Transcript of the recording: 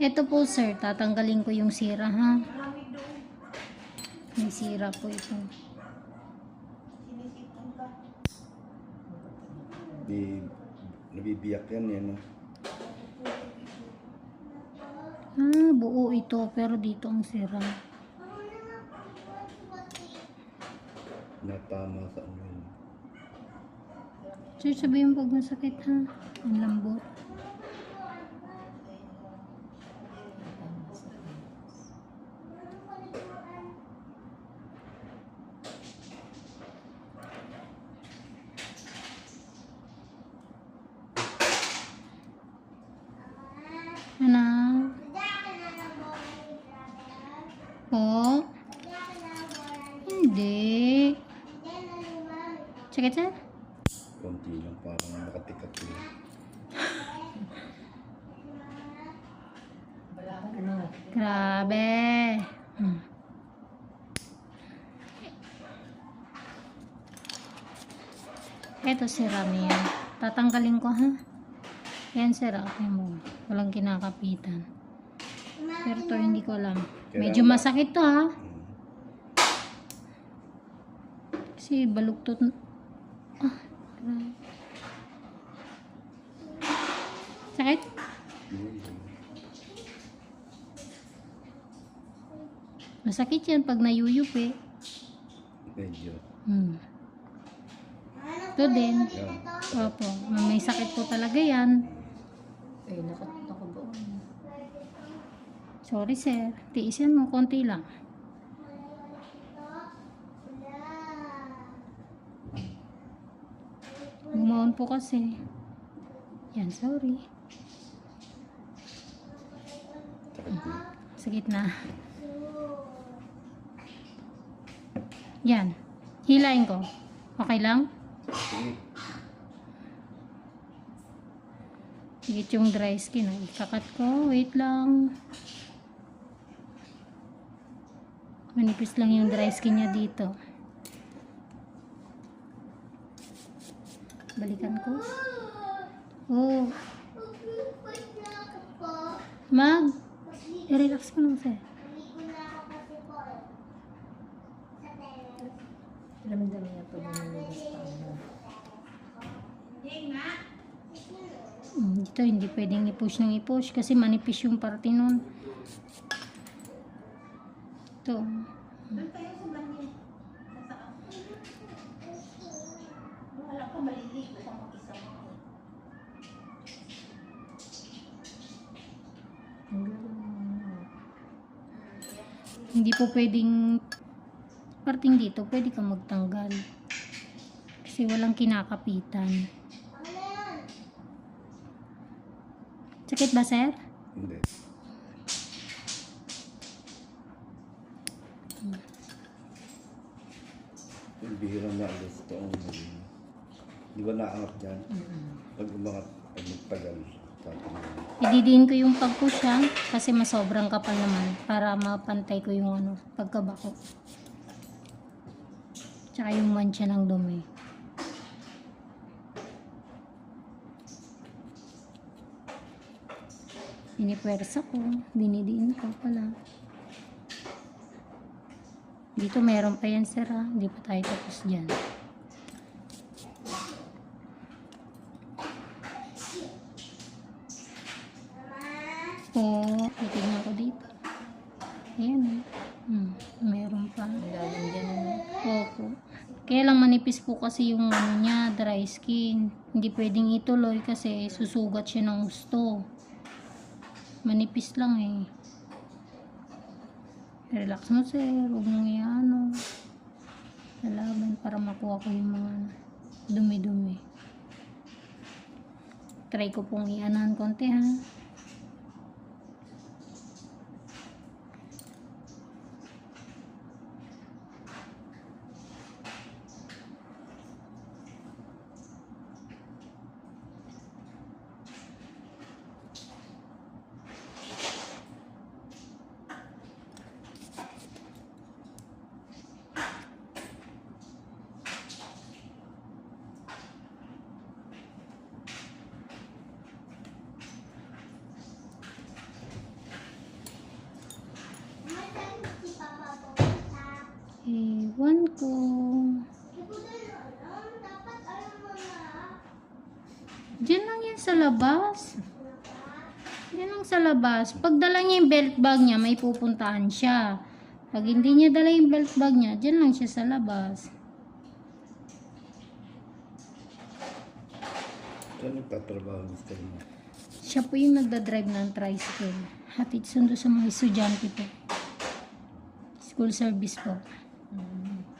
Ito po sir, tatanggalin ko yung sira ha. May sira po ito. Di, nabibiyak yan eh, no? Ah, buo ito pero dito ang sira. Natama sa ano yun. Sir, sabihin pag masakit ha. Ang lambot. Po? Hindi. Sakit sir? Konti lang, parang nakatikat yun. Grabe. Hmm. Ito sira niya. Tatanggalin ko ha. Yan sira. Okay mo. Walang kinakapitan. Pero to hindi ko alam. Medyo masakit to ha. Hmm. Kasi baluktot. Ah. Sakit? Masakit yan pag nayuyup eh. Medyo. Hmm. Ito din. Opo. May sakit po talaga yan. Ay, ba? Sorry sir. Tiisin mo konti lang. Bumaon po kasi. Yan, sorry. Din. Sa gitna. Yan. Hilain ko. Okay lang? Higit yung dry skin. oh. Ikakat ko. Wait lang. Manipis lang yung dry skin niya dito. Balikan ko. Oh. Mag. I-relax mo lang sir. Dami-dami niya pag nilabas pa Dito hindi pwedeng i-push ng i-push kasi manipis yung parte nun. Ito. Ang galing mo. Hindi po pwedeng parting dito, pwede ka magtanggal. Kasi walang kinakapitan. Sakit ba, sir? Hindi. Yung bihira na alis ito ang. Di ba naangat dyan? Pag umangat, pag nagtagal. Ididiin ko yung pag-push ha, kasi masobrang kapal naman para mapantay ko yung ano, pagkabako. Tsaka yung mancha ng dumi. Pinipwersa ko, dinidiin ko pala. Dito meron pa yan sir ha, hindi pa tayo tapos dyan. Oo, titignan ko dito. Ayan eh. Hmm, meron pa. Lalim dyan. Ano? Opo. Kaya lang manipis po kasi yung ano niya, dry skin. Hindi pwedeng ituloy kasi susugat siya ng gusto. Manipis lang eh. Relax mo sir, huwag mong iano. Lalaban para makuha ko yung mga dumi-dumi. Try ko pong ianahan konti ha. Diyan lang yan sa labas. Diyan lang sa labas. Pag dala niya yung belt bag niya, may pupuntahan siya. Pag hindi niya dala yung belt bag niya, diyan lang siya sa labas. Saan nagtatrabaho mister mo? Siya po yung nagdadrive ng tricycle. Hatid sundo sa mga estudyante po. School service po. Mm.